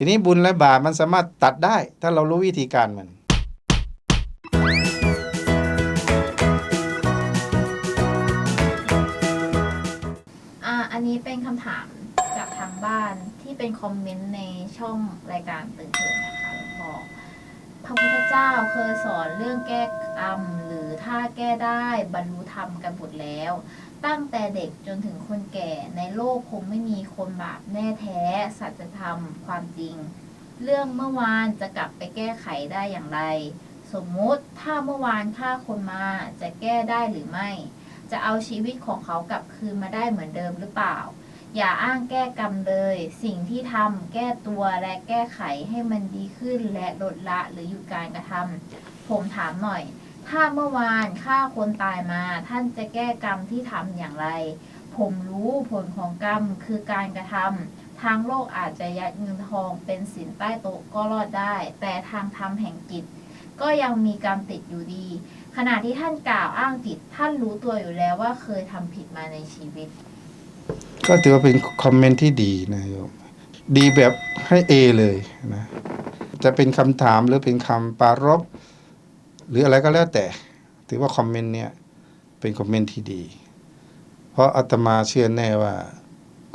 ทีนี้บุญและบาปมันสามารถตัดได้ ถ้าเรารู้วิธีการมัน อ่า อันนี้เป็นคำถามจากทางบ้านที่เป็นคอมเมนต์ในช่องรายการตื่นเถิดนะคะหลวงพ่อพระพุทธเจ้าเคยสอนเรื่องแก้กรรมหรือถ้าแก้ได้บรรลุธรรมกันหมดแล้ว ตั้งแต่เด็กจนถึงคนแก่ในโลกคงไม่มีคนบาปแน่แท้ สัจธรรม ความจริง เรื่องเมื่อวานจะกลับไปแก้ไขได้อย่างไร สมมุติถ้าเมื่อวานฆ่าคนมาจะแก้ได้หรือไม่ จะเอาชีวิตของเขากลับคืนมาได้เหมือนเดิมหรือเปล่า อย่าอ้างแก้กรรมเลย สิ่งที่ทำแก้ตัวและแก้ไขให้มันดีขึ้นและลดละหรือหยุดการกระทำผมถามหน่อย ถ้าเมื่อวานฆ่าคนตายมา ท่านจะแก้กรรมที่ทำอย่างไร ผมรู้ผลของกรรมคือการกระทำทางโลกอาจจะยัดเงินทองเป็นสินใต้โต๊ะก็รอดได้ แต่ทางธรรมแห่งจิต ก็ยังมีกรรมติดอยู่ดี ขณะที่ท่านกล่าวอ้างผิดท่านรู้ตัวอยู่แล้วว่าเคยทำผิดมาในชีวิต ก็ถือว่าเป็นคอมเมนต์ที่ดีนะโยมดีแบบให้เอเลยนะจะเป็นคำถามหรือเป็นคำปรารบ หรืออะไรก็แล้วแต่ ถือว่าคอมเมนต์เนี่ยเป็นคอมเมนต์ที่ดี เพราะอาตมาเชื่อแน่ว่า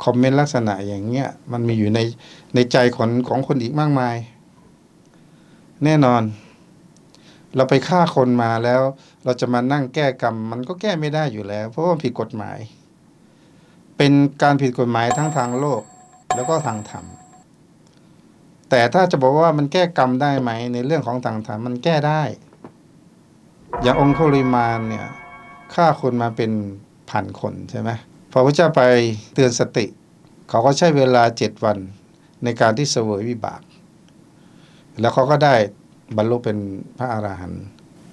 คอมเมนต์ลักษณะอย่างเงี้ยมันมีอยู่ในในใจของของคนอีกมากมาย แน่นอน เราไปฆ่าคนมาแล้ว เราจะมานั่งแก้กรรม มันก็แก้ไม่ได้อยู่แล้ว เพราะว่ามันผิดกฎหมาย เป็นการผิดกฎหมายทั้งทางโลกแล้วก็ทางธรรมแต่ถ้าจะบอกว่ามันแก้กรรมได้ไหมในเรื่องของทางธรรมมันแก้ได้ อย่างองคุลิมานเนี่ยฆ่าคนมาเป็นพันคนใช่ไหมพอพระเจ้าไปเตือนสติ เขาก็ใช้เวลาเจ็ดวันในการที่เสวยวิบาก แล้วเขาก็ได้บรรลุเป็นพระอาหารหันต์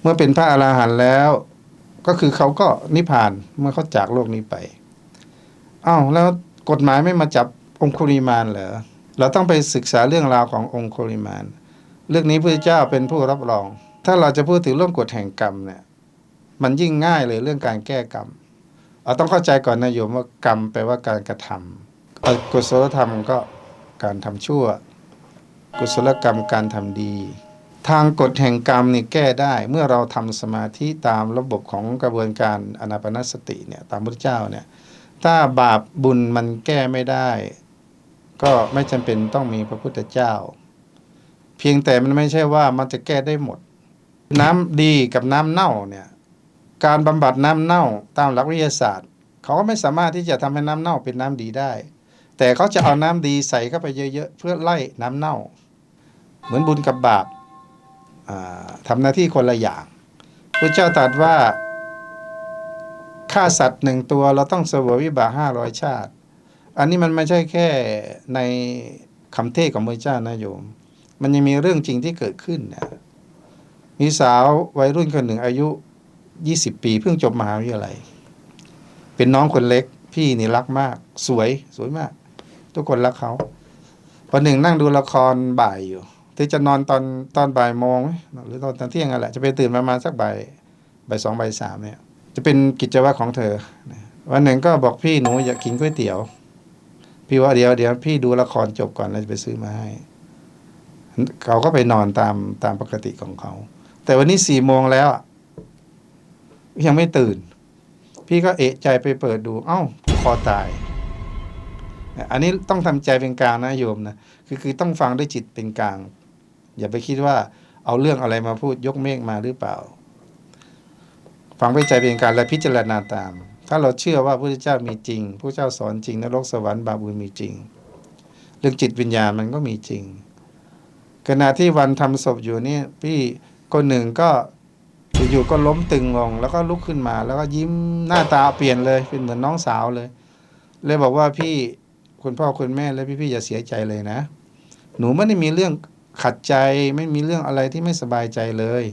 เมื่อเป็นพระอาหารหันต์แล้ว ก็คือเขาก็นิพพานเมื่อเขาจากโลกนี้ไปอ้าวแล้วกฎหมายไม่มาจับองคุริมานเหรอเราต้องไปศึกษาเรื่องราวขององคุริมาน เรื่องนี้พระเจ้าเป็นผู้รับรอง ถ้าเราจะพูดถึงเรื่องกฎแห่งกรรมเนี่ย มันยิ่งง่ายเลยเรื่องการแก้กรรมเราต้องเข้าใจก่อนนะโยมว่ากรรมแปลว่าการกระทำอกุศลธรรมก็การทำชั่ว กุศลกรรมการทำดี ทางกฎแห่งกรรมนี่แก้ได้เมื่อเราทำสมาธิตามระบบของกระบวนการอนาปนสติเนี่ยตามพระเจ้าเนี่ยถ้าบาปบุญมันแก้ไม่ได้ ก็ไม่จำเป็นต้องมีพระพุทธเจ้า เพียงแต่มันไม่ใช่ว่ามันจะแก้ได้หมด น้ำดีกับน้ำเน่าเนี่ยการบำบัดน้ำเน่าตามหลักวิทยาศาสตร์ เขาก็ไม่สามารถที่จะทำให้น้ำเน่าเป็นน้ำดีได้ แต่เขาจะเอาน้ำดีใส่เข้าไปเยอะๆเพื่อไล่น้ำเน่า เหมือนบุญกับบาปอ่าทำหน้าที่คนละอย่างพระเจ้าตรัสว่าฆ่าสัตว์หนึ่งตัวเราต้องเสวยวิบากห้าร้อยชาติ อันนี้มันไม่ใช่แค่ในคำเทศของพระเจ้านะโยม มันยังมีเรื่องจริงที่เกิดขึ้นนะ มีสาววัยรุ่นคนหนึ่งอายุยี่สิบปี เพิ่งจบมหาวิทยาลัย เป็นน้องคนเล็ก พี่นี่รักมาก สวยสวยมาก ทุกคนรักเขาวันหนึ่งนั่งดูละครบ่ายอยู่เธอจะนอนตอนตอนบ่ายโมงไหมหรือตอนตอนเที่ยงอะไรจะไปตื่นประมาณสักบ่ายบ่ายสองบ่ายสามเนี่ย จะเป็นกิจวัตรของเธอ วันหนึ่งก็บอกพี่หนูอยากกินก๋วยเตี๋ยว พี่ว่าเดี๋ยวเดี๋ยวพี่ดูละครจบก่อนแล้วจะไปซื้อมาให้ เขาก็ไปนอนตามตามปกติของเขา แต่วันนี้สี่โมงแล้วยังไม่ตื่น พี่ก็เอะใจไปเปิดดู เอ้าคอตาย อันนี้ต้องทำใจเป็นกลางนะโยมนะคือคือต้องฟังด้วยจิตเป็นกลาง อย่าไปคิดว่าเอาเรื่องอะไรมาพูดยกเมฆมาหรือเปล่า ฟังด้วยใจเป็นกลางและพิจารณาตาม ถ้าเราเชื่อว่าพระพุทธเจ้ามีจริงพระเจ้าสอนจริงนรกสวรรค์บาปบุญมีจริง เรื่องจิตวิญญาณมันก็มีจริงขณะที่วันทำศพอยู่นี่พี่ คนหนึ่งก็อยู่ๆก็ล้มตึงลง แล้วก็ลุกขึ้นมา แล้วก็ยิ้มหน้าตาเปลี่ยนเลยเป็นเหมือนน้องสาวเลย เลยบอกว่าพี่คุณพ่อคุณแม่และพี่ๆอย่าเสียใจเลยนะ หนูไม่ได้มีเรื่องขัดใจไม่มีเรื่องอะไรที่ไม่สบายใจเลย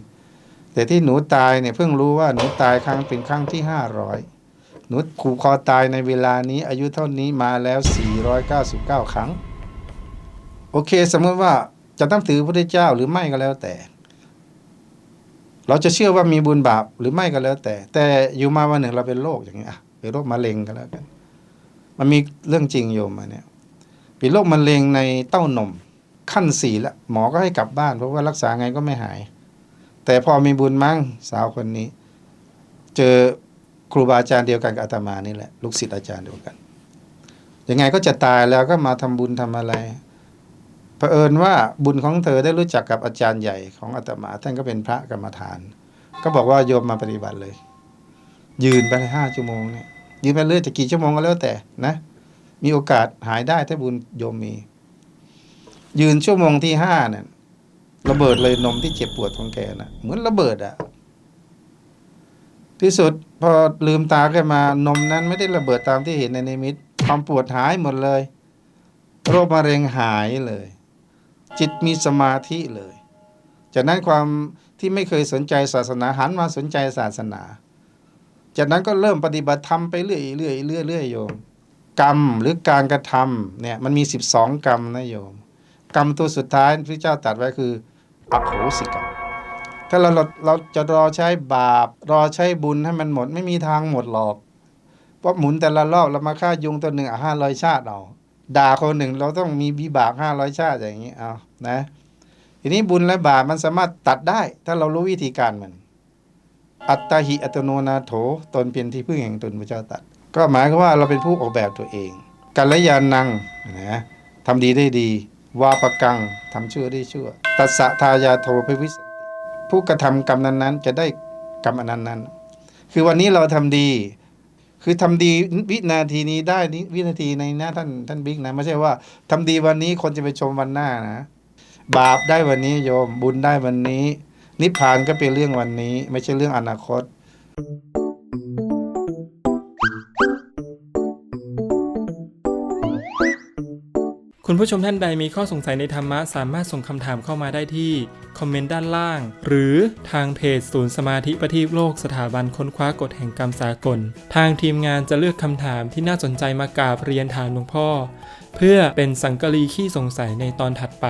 แต่ที่หนูตายเนี่ยเพิ่งรู้ว่าหนูตายครั้งเป็นครั้งที่ห้าร้อยหนูขู่คอตายในเวลานี้อายุเท่านี้มาแล้ว 499 ครั้ง โอเค สมมติว่าจะต้องถือพระพุทธเจ้าหรือไม่ก็แล้วแต่ เราจะเชื่อว่ามีบุญบาปหรือไม่ก็แล้ว แต่ แต่อยู่มาวันหนึ่งเราเป็นโรคอย่างเงี้ยเป็นโรคมะเร็งก็แล้วกัน มันมีเรื่องจริงโยมมาเนี่ยเป็นโรคมะเร็งในเต้านมขั้นสี่แล้วหมอก็ให้กลับบ้านเพราะว่ารักษาไงก็ไม่หาย แต่พอมีบุญมั้งสาวคนนี้ เจอครูบาอาจารย์เดียวกันกับอาตมานี่แหละลูกศิษย์อาจารย์เดียวกันยังไงก็จะตายแล้วก็มาทำบุญทำอะไร เผอิญว่าบุญของเธอได้รู้จักกับอาจารย์ใหญ่ของอาตมา ท่านก็เป็นพระกรรมฐาน ก็บอกว่าโยมมาปฏิบัติเลย ยืนไปห้าชั่วโมงเนี่ยยืนไปเรื่อยจะกี่ชั่วโมงก็แล้วแต่นะ มีโอกาสหายได้ถ้าบุญโยมมี ยืนชั่วโมงที่ห้าเนี่ยระเบิดเลยนมที่เจ็บปวดของแกนะเหมือนระเบิดอะที่สุดพอลืมตาขึ้นมานมนั้นไม่ได้ระเบิดตามที่เห็นในนิมิต ความปวดหายหมดเลย โรคมะเร็งหายเลย จิตมีสมาธิเลย จากนั้นความที่ไม่เคยสนใจศาสนาหันมาสนใจศาสนา จากนั้นก็เริ่มปฏิบัติธรรมไปเรื่อยเรื่อยเรื่อยเรื่อยโยม กรรมหรือการกระทำเนี่ยมันมีสิบสองกรรมนะโยม กรรมตัวสุดท้ายพระเจ้าตรัดไว้คืออโหสิกรรมถ้าเราเราเราจะรอใช้บาป รอใช้บุญให้มันหมดไม่มีทางหมดหรอกเพราะหมุนแต่ละรอบเรามาฆ่ายุงตัวหนึ่งห้าร้อยชาติเอาด่าคนหนึ่งเราต้องมีวิบากห้าร้อยชาติอย่างนี้เอา นะทีนี้บุญและบาปมันสามารถตัดได้ ถ้าเรารู้วิธีการมัน อัตตาหิอัตโนนาโถตนเป็นที่พึ่งแห่งตนพระเจ้าตัด ก็หมายความว่าเราเป็นผู้ออกแบบตัวเองกัลยาณังนะทำดีได้ดี วาปกังทำชั่วได้ชั่ว ตัสสะทายาโทภิวิสติผู้กระทำกรรมนั้นๆ จะได้กรรมอันนั้นคือวันนี้เราทำดี คือทำดีวินาทีนี้ได้นี้วินาทีในหน้าท่านท่านบิ๊กนะไม่ใช่ว่าทำดีวันนี้คนจะไปชมวันหน้านะ บาปได้วันนี้โยม บุญได้วันนี้ นิพพานก็เป็นเรื่องวันนี้ ไม่ใช่เรื่องอนาคต คุณผู้ชมท่านใดมีข้อสงสัยในธรรมะ สามารถส่งคำถามเข้ามาได้ที่ คอมเมนต์ด้านล่าง หรือทางเพจศูนย์สมาธิประทีปโลกสถาบันค้นคว้ากฎแห่งกรรมสากล ทางทีมงานจะเลือกคำถามที่น่าสนใจมากราบเรียนถามหลวงพ่อ เพื่อเป็นสังกะรีขี้สงสัยในตอนถัดไป